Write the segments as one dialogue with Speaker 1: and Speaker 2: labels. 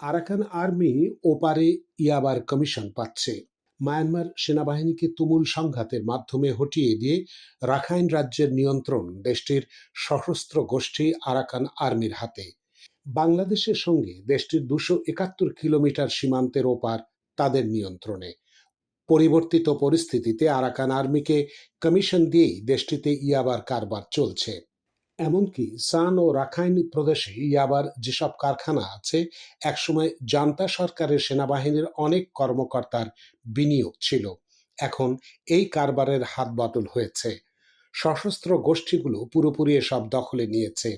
Speaker 1: Arakan army ওপারে ইয়াবার commission পাচ্ছে। Myanmar সেনাবাহিনীকে তুমুল সংঘাতের মাধ্যমে হটিয়ে দিয়ে রাখাইন রাজ্যের নিয়ন্ত্রণ দেশটির সশস্ত্র গোষ্ঠী আরাকান আর্মির হাতে। বাংলাদেশের সঙ্গে দেশটির দুশো একাত্তর কিলোমিটার সীমান্তের ওপার তাদের নিয়ন্ত্রণে। পরিবর্তিত পরিস্থিতিতে আরাকান আর্মিকে কমিশন দিয়েই দেশটিতে ইয়াবার কারবার চলছে। এমনকি সান ও রাখাইন প্রদেশে ইয়াবার যেসব কারখানা আছে, একসময় জান্তা সরকারের সেনাবাহিনীর অনেক কর্মকর্তার বিনিয়োগ ছিল। এখন এই কারবারের হাত বদল হয়েছে। সশস্ত্র গোষ্ঠীগুলো পুরোপুরি এসব দখলে নিয়েছে।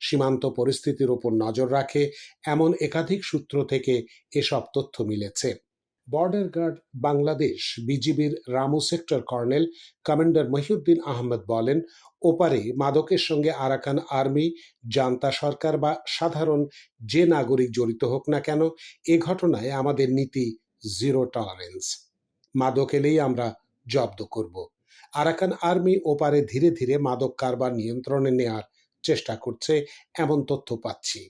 Speaker 1: সীমান্ত পরিস্থিতির উপর নজর রাখে এমন একাধিক সূত্র থেকে এসব তথ্য মিলেছে। বর্ডার গার্ড বাংলাদেশ বিজিবির Ramu sector colonel commander Mohiuddin Ahmed বলেন, ওপারে মাদকের সঙ্গে আরাকান আর্মি, জান্তা সরকার বা সাধারণ যে নাগরিক জড়িত হোক না কেন, এ ঘটনায় আমাদের নীতি জিরো টলারেন্স। মাদক এলেই আমরা জব্দ করব। আরাকান আর্মি ওপারে ধীরে ধীরে মাদক কারবার নিয়ন্ত্রণে নেয়ার চেষ্টা করছে, এমন তথ্য পাচ্ছি।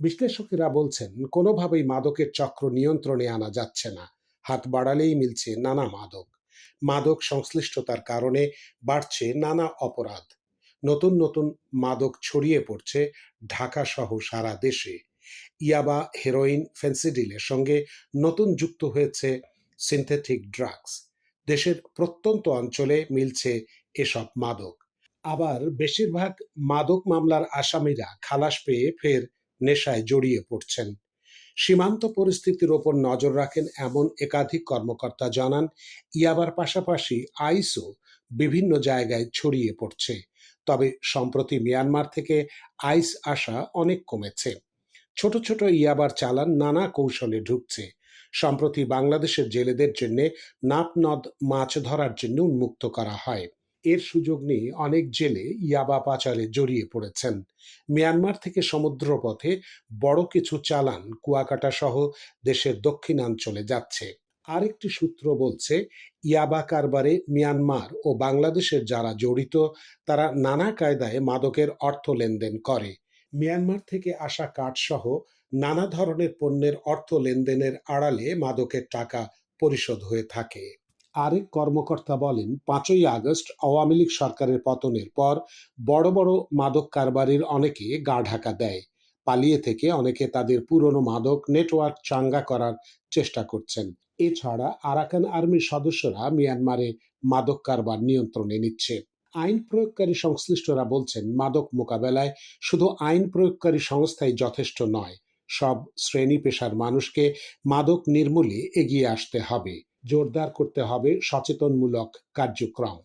Speaker 1: বিশ্লেষকেরা বলছেন, কোনোভাবেই মাদকের চক্র নিয়ন্ত্রণে আনা যাচ্ছে না। হাত বাড়ালেই মিলছে নানা মাদক। মাদক সংশ্লিষ্টতার কারণে বাড়ছে নানা অপরাধ। নতুন নতুন মাদক ছড়িয়ে পড়ছে ঢাকা সহ সারা দেশে। ইয়াবা হেরোইন ফেন্সিডিলের সঙ্গে নতুন যুক্ত হয়েছে সিনথেটিক ড্রাগস। দেশের প্রত্যন্ত অঞ্চলে মিলছে এসব মাদক। আবার বেশিরভাগ মাদক মামলার আসামিরা খালাস পেয়ে ফের নেশায় জড়িয়ে পড়ছেন। সীমান্ত পরিস্থিতির ওপর নজর রাখেন এমন একাধিক কর্মকর্তা জানান ইয়াবার পাশাপাশি আইসও বিভিন্ন জায়গায় ছড়িয়ে পড়ছে। তবে সম্প্রতি মিয়ানমার থেকে আইস আসা অনেক কমেছে। ছোট ছোট ইয়াবার চালান নানা কৌশলে ঢুকছে। সম্প্রতি বাংলাদেশের জেলেদের জন্য নাপ নদ মাছ ধরার জন্য উন্মুক্ত করা হয়। এর সুযোগ নিয়ে অনেক জেলে ইয়াবা পাচারে জড়িয়ে পড়েছেন। মিয়ানমার থেকে সমুদ্রপথে বড় কিছু চালান কুয়াকাটা সহ দেশের দক্ষিণাঞ্চলে যাচ্ছে। আরেকটি সূত্র বলছে, ইয়াবা কারবারে মিয়ানমার ও বাংলাদেশের যারা জড়িত, তারা নানা কায়দায় মাদকের অর্থ লেনদেন করে। মিয়ানমার থেকে আসা কাঠসহ নানা ধরনের পণ্যের অর্থ লেনদেনের আড়ালে মাদকের টাকা পরিশোধ হয়ে থাকে। আরেক কর্মকর্তা বলেন, পাঁচই আগস্ট আওয়ামী লীগ সরকারের পতনের পর বড় বড় মাদক কারবারির অনেকে গা ঢাকা দেয়। পালিয়ে থেকে অনেকে তাদের পুরনো মাদক নেটওয়ার্ক চাঙ্গা করার চেষ্টা করছেন। এছাড়া আরাকান আর্মির সদস্যরা মিয়ানমারে মাদক কারবার নিয়ন্ত্রণে নিচ্ছে। আইন প্রয়োগকারী সংশ্লিষ্টরা বলছেন, মাদক মোকাবেলায় শুধু আইন প্রয়োগকারী সংস্থাই যথেষ্ট নয়, সব শ্রেণি পেশার মানুষকে মাদক নির্মূলে এগিয়ে আসতে হবে। জোরদার করতে হবে সচেতনমূলক কার্যক্রম।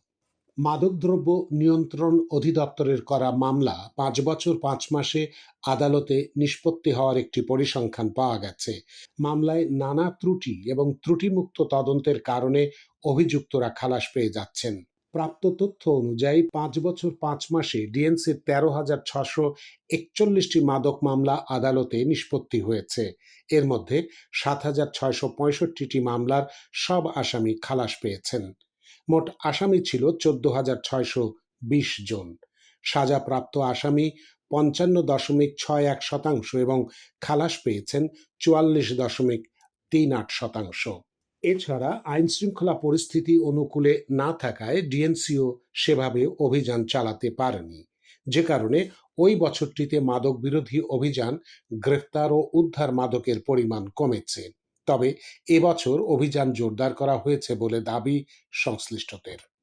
Speaker 1: মাদকদ্রব্য নিয়ন্ত্রণ অধিদপ্তরের করা মামলা পাঁচ বছর পাঁচ মাসে আদালতে নিষ্পত্তি হওয়ার একটি পরিসংখ্যান পাওয়া গেছে। মামলায় নানা ত্রুটি এবং ত্রুটিমুক্ত তদন্তের কারণে অভিযুক্তরা খালাস পেয়ে যাচ্ছেন। প্রাপ্ত তথ্য অনুযায়ী পাঁচ বছর পাঁচ মাসে ডিএনসির তেরো হাজার ছশো একচল্লিশটি মাদক মামলা আদালতে নিষ্পত্তি হয়েছে। এর মধ্যে সাত হাজার ছয়শো পঁয়ষট্টিটি মামলার সব আসামি খালাস পেয়েছেন। মোট আসামি ছিল চোদ্দ হাজার ছয়শো বিশ জন। সাজাপ্রাপ্ত আসামি পঞ্চান্ন দশমিক ছয় এক শতাংশ এবং খালাস পেয়েছেন চুয়াল্লিশ দশমিক তিন আট শতাংশ। এছাড়া আইন শৃঙ্খলা পরিস্থিতি অনুকূলে না থাকায় ডিএনসিও সেভাবে অভিযান চালাতে পারেনি। যে কারণে ওই বছরটিতে মাদক বিরোধী অভিযান, গ্রেফতার ও উদ্ধার মাদকের পরিমাণ কমেছে। তবে এবছর অভিযান জোরদার করা হয়েছে বলে দাবি সংশ্লিষ্টদের।